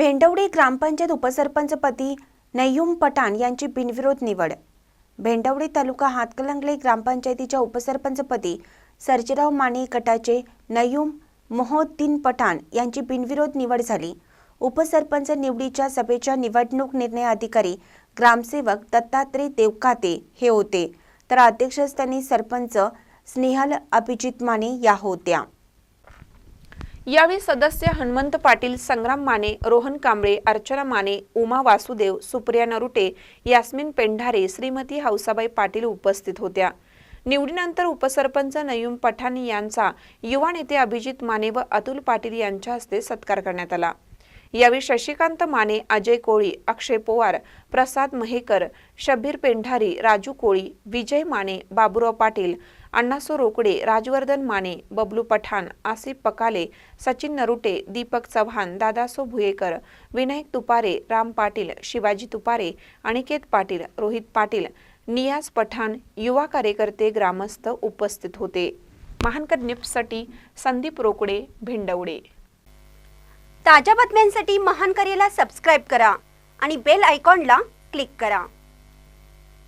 भेंडवडी ग्रामपंचायत उपसरपंचपदी नय्यूम पठाण यांची बिनविरोध निवड. भेंडवडी तालुका हातकलंगले ग्रामपंचायतीच्या उपसरपंचपदी सर्जेराव माने गटाचे नय्यूम मोहोद्दीन पठाण यांची बिनविरोध निवड झाली. उपसरपंच निवडीच्या सभेच्या निवडणूक निर्णय अधिकारी ग्रामसेवक दत्तात्रय देवकाते हे होते. तर अध्यक्षस्थानी सरपंच स्नेहल अभिजित माने या होत्या. यावेळी सदस्य हनुमंत पाटील संग्राम माने रोहन कांबळे अर्चना माने उमा वासुदेव सुप्रिया नरुटे यास्मिन पेंढारे श्रीमती हौसाबाई पाटील उपस्थित होत्या. निवडीनंतर उपसरपंच नयूम पठाण यांचा युवा नेते अभिजित माने व अतुल पाटील यांच्या हस्ते सत्कार करण्यात आला. यावेळी शशिकांत माने अजय कोळी अक्षय पोवार प्रसाद महेकर शब्बीर पेंढारी राजू कोळी विजय माने बाबुराव पाटील अण्णासो रोकडे राजवर्धन माने बबलू पठाण आसिफ पकाले सचिन नरुटे दीपक चव्हाण दादासो भुयेकर विनायक तुपारे राम पाटील शिवाजी तुपारे अनिकेत पाटील रोहित पाटील नियाज पठाण युवा कार्यकर्ते ग्रामस्थ उपस्थित होते. महानकर निप्ससाठी संदीप रोकडे भिंडवडे. ताज्या बातम्यांसाठी महानकरेला सबस्क्राईब करा आणि बेल आयकॉनला क्लिक करा.